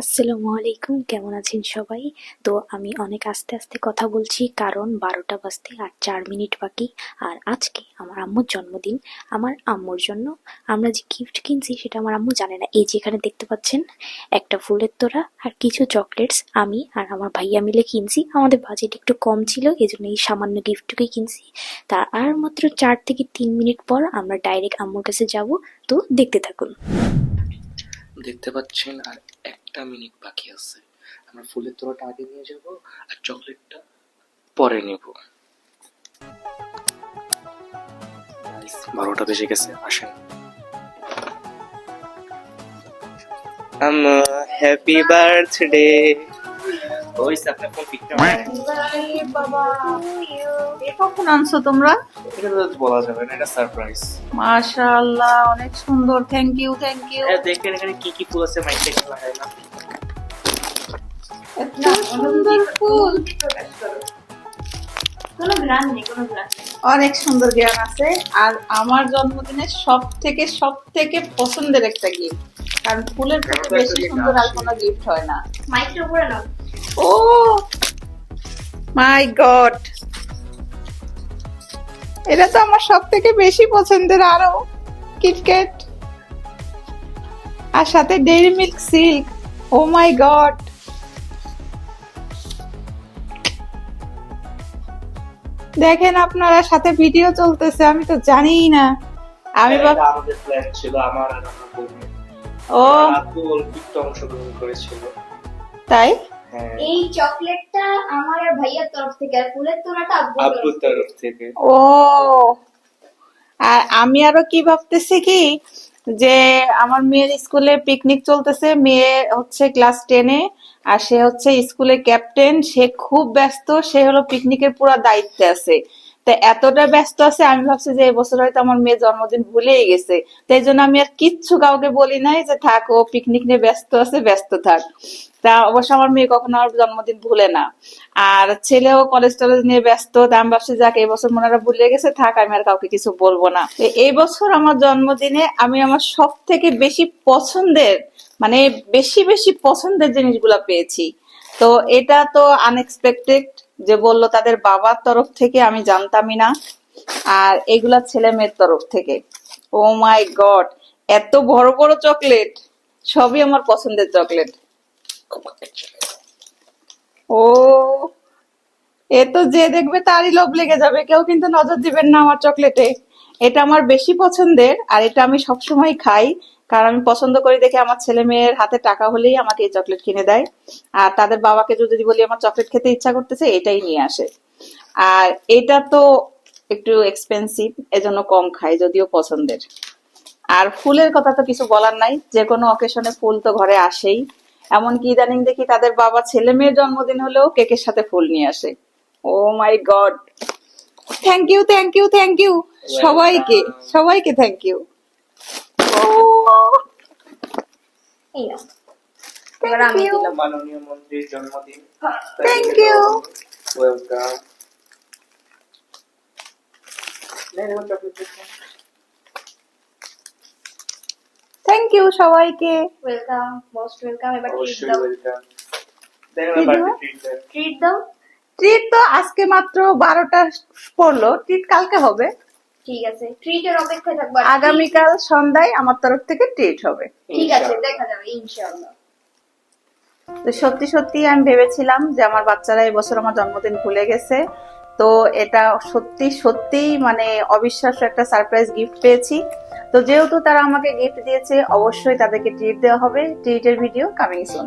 আসসালামু আলাইকুম, কেমন আছেন সবাই? তো আমি অনেক আস্তে আস্তে কথা বলছি, কারণ বারোটা বাজতে আর চার মিনিট বাকি। আর আজকে আমার আম্মুর জন্মদিন। আমার আম্মুর জন্য আমরা যে গিফট কিনছি সেটা আমার আম্মু জানে না। এই যে এখানে দেখতে পাচ্ছেন, একটা ফুলের তোড়া আর কিছু চকলেটস আমি আর আমার ভাইয়া মিলে কিনছি। আমাদের বাজেট একটু কম ছিল এই জন্য এই সামান্য গিফটটুকুই কিনছি। তার আর মাত্র চার থেকে তিন মিনিট পর আমরা ডাইরেক্ট আম্মুর কাছে যাব। তো দেখতে থাকুন। দেখতে পাচ্ছেন, আর একটা মিনিট বাকি আছে। আমরা ফুলের তোড়াটা আগে নিয়ে যাব আর চকলেটটা পরে নেব। বারোটা বেজে গেছে, আসেন। হ্যাপি বার্থডে ওই আপনার ফোন পিকটা বাবা। এ কখন আনছো তোমরা? এটা তো বলা যাবে না এটা সারপ্রাইজ মাশাআল্লাহ অনেক সুন্দর। থ্যাংক ইউ থ্যাংক ইউ দেখেন এখানে কি কি ফুল আছে মাইন্ডে লাগাই না। এত সুন্দর ফুল। কোনো গ্রাম নেই কোনো গ্রাম অনেক সুন্দর জ্ঞান আছে। আর আমার জন্মদিনে সব থেকে সব থেকে পছন্দের একটা গিফট কারণ ফুলের থেকে বেশি সুন্দর আর কোনো গিফট হয় না। মাইকটা উপরে নাও। ও মাই গড এটা তো আমার সব থেকে বেশি পছন্দের আরও কিটক্যাট আর সাথে dairy milk silk oh my God দেখেন আপনারা সাথে ভিডিও চলতেছে আমি তো জানিই না। আমি ভাব- আমাদের প্ল্যান ছিল আমার আর আমার বোনের ও। অংশগ্রহণ করেছিল। তাই? হ্যাঁ এই চকলেটটা আমার আর ভাইয়ার তরফ থেকে আর ফুলের তোড়াটা আব্বুর তরফ থেকে। ও আর আমি আরও কি ভাবতেছি কি যে আমার মেয়ের স্কুলে পিকনিক চলতেছে মেয়ে হচ্ছে ক্লাস টেনে আর সে হচ্ছে স্কুলের ক্যাপ্টেন সে খুব ব্যস্ত সে হলো পিকনিকের পুরো দায়িত্বে আছে। তা এতটা ব্যস্ত আছে আমি ভাবছি যে এবছর হয়তো আমার মেয়ে জন্মদিন ভুলেই গেছে। তাই জন্য আমি আর কিচ্ছু কাউকে বলি নাই যে থাক ও পিকনিক নিয়ে ব্যস্ত আছে ব্যস্ত থাক। তা অবশ্য আমার মেয়ে কখনো আমার জন্মদিন ভুলে না। আর ছেলেও কলেজ টলেজ নিয়ে ব্যস্ত, তা আমি ভাবছি যাক, এই বছর মনে হয় ভুলে গেছে, থাক, আমি আর কাউকে কিছু বলব না। এই বছর আমার জন্মদিনে আমি আমার সব থেকে বেশি পছন্দের মানে বেশি বেশি পছন্দের জিনিসগুলা পেয়েছি। তো এটা তো আনএক্সপেক্টেড যে বলল তাদের বাবার তরফ থেকে আমি জানতামই না, আর এগুলা ছেলে মেয়ের তরফ থেকে। ও মাই গড এত বড় বড় চকলেট সবই আমার পছন্দের চকলেট ও, এ তো যে দেখবে তারই লোভ লেগে যাবে। কেউ কিন্তু নজর দিবেন না আমার চকলেটে। এটা আমার বেশি পছন্দের আর এটা আমি সবসময় খাই, কারণ আমি পছন্দ করি দেখে আমার ছেলে মেয়ের হাতে টাকা হলেই আমাকে এই চকলেট কিনে দেয়। আর তাদের বাবাকে যদি বলি আমার চকলেট খেতে ইচ্ছা করতেছে, এটাই নিয়ে আসে। আর এটা তো একটু এক্সপেন্সিভ এজন্য কম খাই, যদিও পছন্দের। আর ফুলের কথা তো কিছু বলার নাই, যে কোনো অকেশনে ফুল তো ঘরে আসেই। এমনকি ইদানিং দেখি তাদের বাবা ছেলে মেয়ের জন্মদিন হলেও কেকের সাথে ফুল নিয়ে আসে। ও my God. Thank you thank you thank you সবাইকে সবাইকে থ্যাংক ইউ আমি দিলাম। মাননীয় মন্ত্রীর জন্মদিন। Thank you welcome thank you সবাইকে। ওয়েলকাম মোস্ট ওয়েলকাম এবার ট্রিট দাও? ট্রিট দাও। ট্রিট তো আজকে মাত্র বারোটা পড়ল। ট্রিট কালকে হবে। ঠিক আছে ট্রিটের অপেক্ষায় থাকব আগামীকাল সন্ধ্যায় আমার তরফ থেকে ট্রিট হবে। ঠিক আছে দেখা যাবে ইনশাআল্লাহ। তো সত্যি সত্যি আমি ভেবেছিলাম যে আমার বাচ্চারা এবছর আমার জন্মদিন ভুলে গেছে। তো এটা সত্যি সত্যি মানে অবিশ্বাস্য একটা সারপ্রাইজ গিফট পেয়েছি। তো যেহেতু তারা আমাকে গিফট দিয়েছে, অবশ্যই তাদেরকে ট্রিট দেওয়া হবে। ট্রিটের ভিডিও কামিং সুন